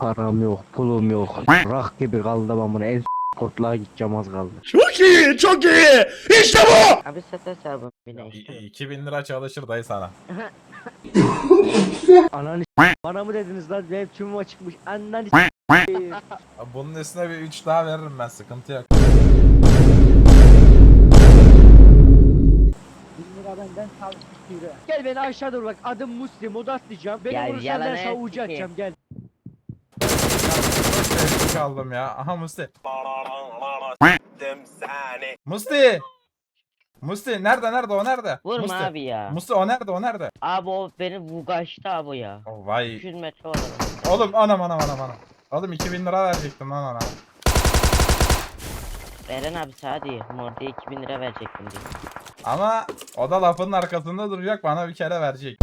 Param yok, pulum yok. Rak gibi kaldım amına. En kurtluğa gideceğim az kaldı. Çok iyi, çok iyi. İşte bu. Abi sat hesabım bine İ- işte. 2000 lira çalışır dayı sana. Ananı bana mı dediniz lan? Benim tümüm açıkmış. Ananı Bunun üstüne bir 3 daha veririm ben sıkıntı yok. Gel beni aşağı dur bak. Adım Muslim. Oda atlayacağım. Beni Ya vurursan yalan ben sana et ucu ki. atacağım. Gel. Kaldım ya. Aha Musti. Musti! Musti nerede nerede o nerede? Vurma Musti. abi ya. Musti o nerede o nerede? Abi o beni bu kaçtı abi ya. Oh, vay. 300 metre var. Oğlum anam anam anam anam. Oğlum 2000 lira verecektim lan ona. Eren abi hadi. Mordi'ye 2000 lira verecektim diye. Ama o da lafının arkasında duracak bana bir kere verecek.